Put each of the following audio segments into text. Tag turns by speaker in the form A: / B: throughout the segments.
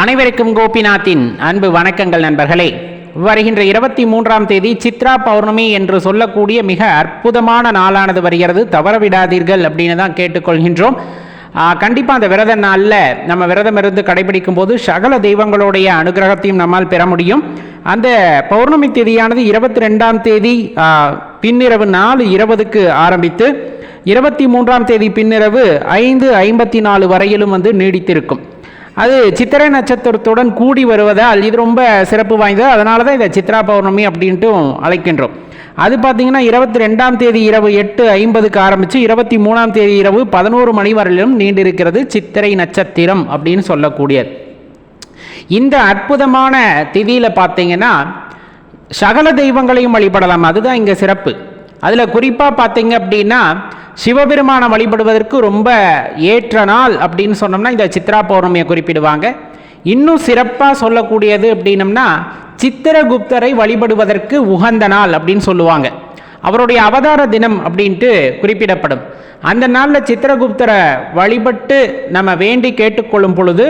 A: அனைவருக்கும் கோபிநாத்தின் அன்பு வணக்கங்கள் நண்பர்களே. வருகின்ற இருபத்தி மூன்றாம் தேதி சித்ரா பௌர்ணமி என்று சொல்லக்கூடிய மிக அற்புதமான நாளானது வருகிறது. தவறவிடாதீர்கள் அப்படின்னு தான் கேட்டுக்கொள்கின்றோம். கண்டிப்பாக அந்த விரத நாளில் நம்ம விரதம் இருந்து கடைபிடிக்கும் போது சகல தெய்வங்களுடைய அனுகிரகத்தையும் நம்மால் பெற முடியும். அந்த பௌர்ணமி தேதியானது இருபத்தி ரெண்டாம் தேதி பின்னிரவு நாலு இருபதுக்கு ஆரம்பித்து இருபத்தி மூன்றாம் தேதி பின்னிரவு ஐந்து ஐம்பத்தி நாலு வரையிலும் வந்து நீடித்திருக்கும். அது சித்திரை நட்சத்திரத்துடன் கூடி வருவதால் இது ரொம்ப சிறப்பு வாய்ந்தது. அதனால தான் இதை சித்ரா பௌர்ணமி அப்படின்ட்டு அழைக்கின்றோம். அது பார்த்தீங்கன்னா இருபத்தி ரெண்டாம் தேதி இரவு எட்டு ஐம்பதுக்கு ஆரம்பித்து இருபத்தி மூணாம் தேதி இரவு பதினோரு மணி வரையிலும் நீண்டிருக்கிறது சித்திரை நட்சத்திரம் அப்படின்னு சொல்லக்கூடியது. இந்த அற்புதமான திதியில் பார்த்தீங்கன்னா சகல தெய்வங்களையும் வழிபடலாம். அதுதான் இங்கே சிறப்பு. அதில் குறிப்பாக பார்த்தீங்க அப்படின்னா சிவபெருமானை வழிபடுவதற்கு ரொம்ப ஏற்ற நாள் அப்படின்னு சொன்னோம்னா இந்த சித்ரா பௌர்ணமியை குறிப்பிடுவாங்க. இன்னும் சிறப்பாக சொல்லக்கூடியது அப்படின்னம்னா சித்திரகுப்தரை வழிபடுவதற்கு உகந்த நாள் அப்படின்னு சொல்லுவாங்க. அவருடைய அவதார தினம் அப்படின்ட்டு குறிப்பிடப்படும். அந்த நாளில் சித்திரகுப்தரை வழிபட்டு நம்ம வேண்டி கேட்டுக்கொள்ளும் பொழுது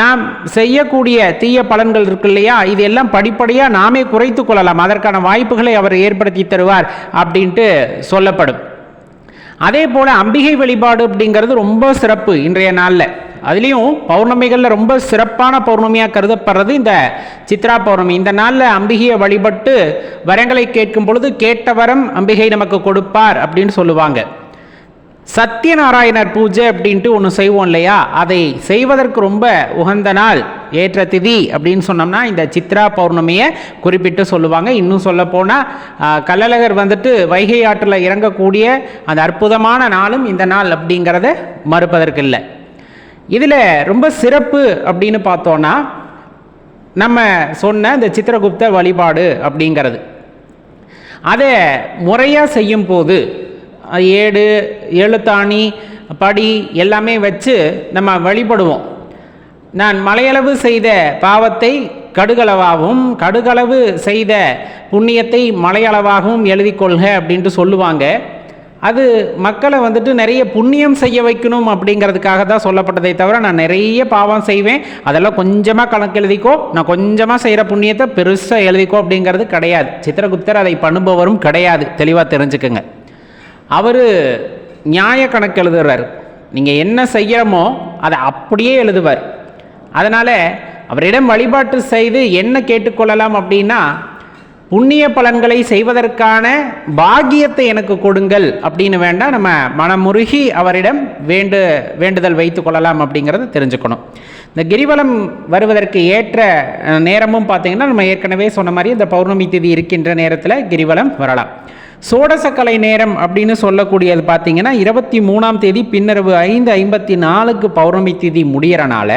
A: நாம் செய்யக்கூடிய தீய பலன்கள் இருக்கு இல்லையா? இது எல்லாம் படிப்படியாக நாமே குறைத்து கொள்ளலாம். அதற்கான வாய்ப்புகளை அவர் ஏற்படுத்தி தருவார் அப்படின்ட்டு சொல்லப்படும். அதே போல் அம்பிகை வழிபாடு அப்படிங்கிறது ரொம்ப சிறப்பு இன்றைய நாளில். அதுலேயும் பௌர்ணமிகளில் ரொம்ப சிறப்பான பௌர்ணமியாக கருதப்படுறது இந்த சித்ரா பௌர்ணமி. இந்த நாளில் அம்பிகையை வழிபட்டு வரங்களை கேட்கும் பொழுது கேட்ட வரம் அம்பிகை நமக்கு கொடுப்பார் அப்படின்னு சொல்லுவாங்க. சத்யநாராயணர் பூஜை அப்படின்ட்டு ஒன்று செய்வோம் இல்லையா? அதை செய்வதற்கு ரொம்ப உகந்த நாள் ஏற்ற திதி அப்படின்னு சொன்னோம்னா இந்த சித்ரா பௌர்ணமியை குறிப்பிட்டு சொல்லுவாங்க. இன்னும் சொல்ல போனால் கள்ளழகர் வந்துட்டு வைகை ஆற்றில் இறங்கக்கூடிய அந்த அற்புதமான நாளும் இந்த நாள் அப்படிங்கிறத மறுப்பதற்கு இல்லை. இதில் ரொம்ப சிறப்பு அப்படின்னு பார்த்தோன்னா நம்ம சொன்ன இந்த சித்திரகுப்த வழிபாடு அப்படிங்கிறது. அதை முறையாக செய்யும் போது ஏடு எழுத்தாணி படி எல்லாமே வச்சு நம்ம வழிபடுவோம். நான் மலையளவு செய்த பாவத்தை கடுகளவாகவும் கடுகளவு செய்த புண்ணியத்தை மலையளவாகவும் எழுதி கொள்க அப்படின்ட்டு சொல்லுவாங்க. அது மக்களை வந்துட்டு நிறைய புண்ணியம் செய்ய வைக்கணும் அப்படிங்கிறதுக்காக தான் சொல்லப்பட்டதை தவிர நான் நிறைய பாவம் செய்வேன். அதெல்லாம் கொஞ்சமாக கணக்கு எழுதிக்கோ நான் கொஞ்சமாக செய்கிற புண்ணியத்தை பெருசாக எழுதிக்கோ அப்படிங்கிறது கிடையாது. சித்திரகுப்தர் அதை பண்ணுபவரும் கிடையாது. தெளிவாக தெரிஞ்சுக்குங்க. அவர் நியாய கணக்கு எழுதுறார். நீங்கள் என்ன செய்கிறோமோ அதை அப்படியே எழுதுவார். அதனால் அவரிடம் வழிபாட்டு செய்து என்ன கேட்டுக்கொள்ளலாம் அப்படின்னா புண்ணிய பலன்களை செய்வதற்கான பாக்கியத்தை எனக்கு கொடுங்கள் அப்படின்னு வேண்டாம் நம்ம மனமுருகி அவரிடம் வேண்டு வேண்டுதல் வைத்து கொள்ளலாம் அப்படிங்கிறத தெரிஞ்சுக்கணும். இந்த கிரிவலம் வருவதற்கு ஏற்ற நேரமும் பார்த்தீங்கன்னா நம்ம ஏற்கனவே சொன்ன மாதிரி இந்த பௌர்ணமி திதி இருக்கின்ற நேரத்தில் கிரிவலம் வரலாம். சோடசக்கலை நேரம் அப்படின்னு சொல்லக்கூடியது பார்த்தீங்கன்னா இருபத்தி மூணாம் தேதி பின்னரவு ஐந்து ஐம்பத்தி நாலுக்கு பௌர்ணமி திதி முடிகிறனால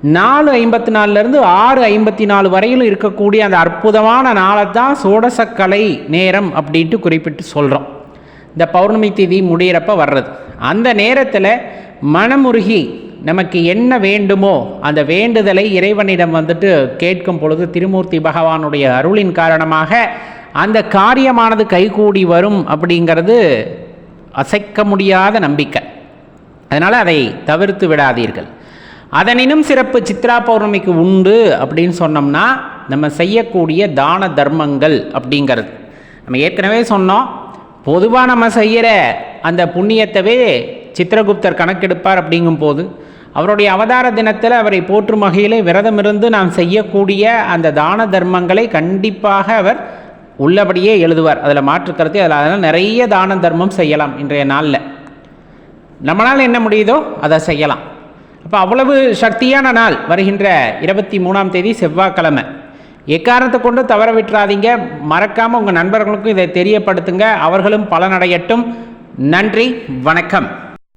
A: நாலு ஐம்பத்தி நாலுலேருந்து ஆறு ஐம்பத்தி நாலு வரையிலும் இருக்கக்கூடிய அந்த அற்புதமான நாளை தான் சோடசக்கலை நேரம் அப்படின்ட்டு குறிப்பிட்டு சொல்கிறோம் இந்த பௌர்ணமி திதி முடியிறப்ப வர்றது. அந்த நேரத்தில் மனமுருகி நமக்கு என்ன வேண்டுமோ அந்த வேண்டுதலை இறைவனிடம் வந்துட்டு கேட்கும் பொழுது திருமூர்த்தி பகவானுடைய அருளின் காரணமாக அந்த காரியமானது கைகூடி வரும் அப்படிங்கிறது அசைக்க முடியாத நம்பிக்கை. அதனால் அதை தவிர்த்து விடாதீர்கள். அதனினும் சிறப்பு சித்ரா பௌர்ணமிக்கு உண்டு அப்படின்னு சொன்னோம்னா நம்ம செய்யக்கூடிய தான தர்மங்கள் அப்படிங்கிறது. நம்ம ஏற்கனவே சொன்னோம் பொதுவாக நம்ம செய்கிற அந்த புண்ணியத்தவே சித்திரகுப்தர் கணக்கெடுப்பார் அப்படிங்கும்போது அவருடைய அவதார தினத்தில் அவரை போற்றும் வகையிலே விரதமிருந்து நாம் செய்யக்கூடிய அந்த தான தர்மங்களை கண்டிப்பாக அவர் உள்ளபடியே எழுதுவார். அதில் மாற்றுக்கருத்து அதில் அதனால் நிறைய தான தர்மம் செய்யலாம் இன்றைய நாளில். நம்மளால் என்ன முடியுதோ அதை செய்யலாம். அப்போ அவ்வளவு சக்தியான நாள் வருகின்ற இருபத்தி மூணாம் தேதி செவ்வாய்க்கிழமை. எக்காரணத்தை கொண்டு தவற விட்டுறாதீங்க. மறக்காமல் உங்கள் நண்பர்களுக்கும் இதை தெரியப்படுத்துங்க. அவர்களும் பலனடையட்டும். நன்றி வணக்கம்.